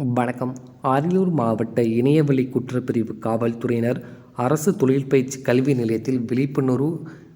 வணக்கம். அரியலூர் மாவட்ட இணையவழி குற்றப்பிரிவு காவல்துறையினர் அரசு தொழில் பயிற்சி கல்வி நிலையத்தில் விழிப்புணர்வு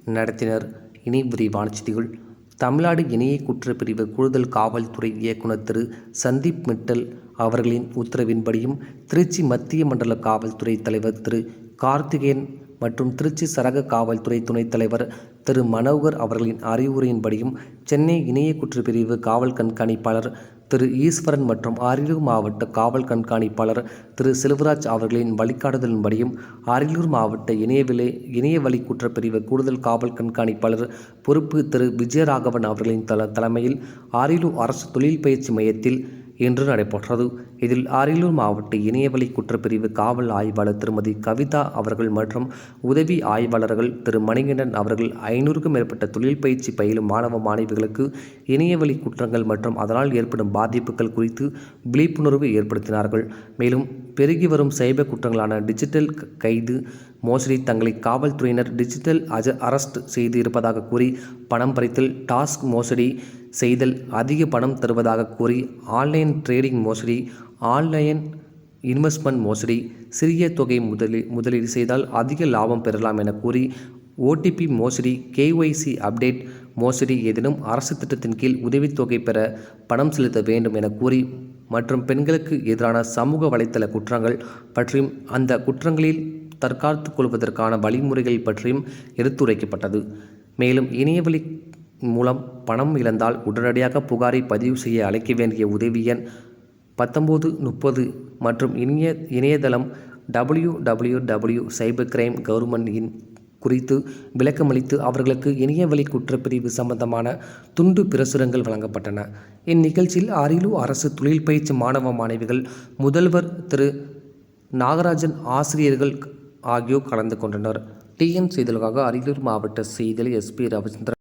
நடத்தினர். இனி விரிவான செய்திகள். தமிழ்நாடு இணைய குற்றப்பிரிவு கூடுதல் காவல்துறை இயக்குனர் திரு சந்தீப் மிட்டல் அவர்களின் உத்தரவின்படியும் திருச்சி மத்திய மண்டல காவல்துறை தலைவர் திரு கார்த்திகேயன் மற்றும் திருச்சி சரக காவல்துறை துணைத் தலைவர் திரு மனோகர் அவர்களின் அறிவுரையின்படியும் சென்னை இணைய குற்றப்பிரிவு காவல் கண்காணிப்பாளர் திரு ஈஸ்வரன் மற்றும் அரியலூர் மாவட்ட காவல் கண்காணிப்பாளர் திரு செல்வராஜ் அவர்களின் வழிகாட்டுதலின்படியும் அரியலூர் மாவட்ட இணையவெளி இணையவழி குற்றப்பிரிவு கூடுதல் காவல் கண்காணிப்பாளர் பொறுப்பு திரு விஜயராகவன் அவர்களின் தல தலைமையில் அரியலூர் அரசு தொழில் பயிற்சி மையத்தில் இன்று நடைபெற்றது. இதில் அரியலூர் மாவட்ட இணையவழி குற்றப்பிரிவு காவல் ஆய்வாளர் திருமதி கவிதா அவர்கள் மற்றும் உதவி ஆய்வாளர்கள் திரு மணிகண்டன் அவர்கள் ஐநூறுக்கும் மேற்பட்ட தொழில் பயிற்சி பயிலும் மாணவ மாணவிகளுக்கு இணையவழி குற்றங்கள் மற்றும் அதனால் ஏற்படும் பாதிப்புகள் குறித்து விழிப்புணர்வு ஏற்படுத்தினார்கள். மேலும் பெருகி வரும் சைபர் குற்றங்களான டிஜிட்டல் கைது மோசடி தங்களை காவல்துறையினர் டிஜிட்டல் அஜ அரெஸ்ட் செய்து இருப்பதாக கூறி பணம் பறித்தல் டாஸ்க் மோசடி செய்தல் அதிக பணம் தருவதாக கூறி ஆன்லைன் ட்ரேடிங் மோசடி ஆன்லைன் இன்வெஸ்ட்மெண்ட் மோசடி சிறிய தொகை முதலீ முதலீடு செய்தால் அதிக லாபம் பெறலாம் என கூறி ஓடிபி மோசடி கேஒய்சி அப்டேட் மோசடி ஏதேனும் அரசு திட்டத்தின் கீழ் உதவித்தொகை பெற பணம் செலுத்த வேண்டும் என கூறி மற்றும் பெண்களுக்கு எதிரான சமூக வலைத்தள குற்றங்கள் பற்றியும் அந்த குற்றங்களில் தற்காத்துக் கொள்வதற்கான வழிமுறைகள் பற்றியும் எடுத்துரைக்கப்பட்டது. மேலும் இணையவழி மூலம் பணம் இழந்தால் உடனடியாக புகாரை பதிவு செய்ய அழைக்க வேண்டிய உதவி எண் பத்தொம்போது முப்பது மற்றும் இணைய இணையதளம் W W W cyber crime government in குறித்து விளக்கமளித்து அவர்களுக்கு இணையவழி குற்றப்பிரிவு சம்பந்தமான துண்டு பிரசுரங்கள் வழங்கப்பட்டன. இந்நிகழ்ச்சியில் அரியலூர் அரசு தொழில் பயிற்சி மாணவ மாணவிகள் முதல்வர் திரு. நாகராஜன் ஆசிரியர்கள் ஆகியோர் கலந்து கொண்டனர். டிஎன் செய்திகளுக்காக அரியலூர் மாவட்ட செய்தியில் எஸ்பி ரவிச்சந்திரன்